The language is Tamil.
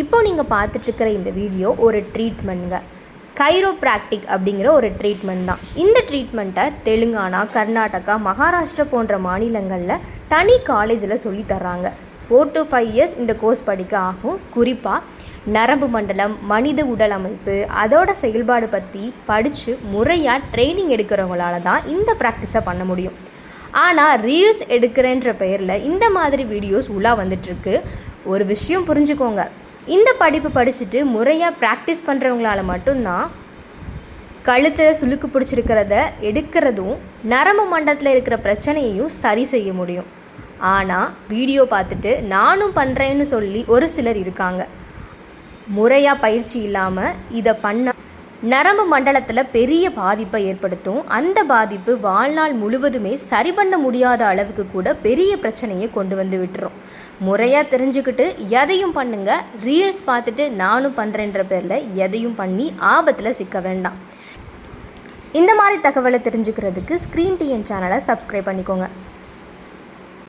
இப்போ நீங்கள் பார்த்துட்ருக்கிற இந்த வீடியோ ஒரு ட்ரீட்மெண்ட்டுங்க கைரோப்ராக்டிக் அப்படிங்கிற ஒரு ட்ரீட்மெண்ட் தான். இந்த ட்ரீட்மெண்ட்டை தெலுங்கானா கர்நாடகா மகாராஷ்டிரா போன்ற மாநிலங்களில் தனி காலேஜில் சொல்லி தர்றாங்க. ஃபோர் டு ஃபைவ் இயர்ஸ் இந்த கோர்ஸ் படிக்க ஆகும். குறிப்பாக நரம்பு மண்டலம் மனித உடல் அமைப்பு அதோட செயல்பாடு பற்றி படித்து முறையாக ட்ரைனிங் எடுக்கிறவங்களால தான் இந்த ப்ராக்டிஸை பண்ண முடியும். ஆனால் ரீல்ஸ் எடுக்கிறேன்ற பெயரில் இந்த மாதிரி வீடியோஸ் உலா வந்துட்டுருக்கு ஒரு விஷயம் புரிஞ்சுக்கோங்க. இந்த படிப்பு படிச்சுட்டு முறையாக ப்ராக்டிஸ் பண்ணுறவங்களால மட்டும்தான் கழுத்தில் சுளுக்கு பிடிச்சிருக்கிறத எடுக்கிறதும் நரம்பு மண்டலத்தில் இருக்கிற பிரச்சனையையும் சரி செய்ய முடியும். ஆனால் வீடியோ பார்த்துட்டு நானும் பண்ணுறேன்னு சொல்லி ஒரு சிலர் இருக்காங்க. முறையாக பயிற்சி இல்லாமல் இதை பண்ண நரம்பு மண்டலத்தில் பெரிய பாதிப்பை ஏற்படுத்தும். அந்த பாதிப்பு வாழ்நாள் முழுவதுமே சரி பண்ண முடியாத அளவுக்கு கூட பெரிய பிரச்சனையை கொண்டு வந்து விட்டுரும். முறையாக தெரிஞ்சுக்கிட்டு எதையும் பண்ணுங்க. ரீல்ஸ் பார்த்துட்டு நானும் பண்ணுறேன்ற பேரில் எதையும் பண்ணி ஆபத்தில் சிக்க வேண்டாம். இந்த மாதிரி தகவலை தெரிஞ்சுக்கிறதுக்கு ஸ்க்ரீன் டிஎன் சேனலை சப்ஸ்கிரைப் பண்ணிக்கோங்க.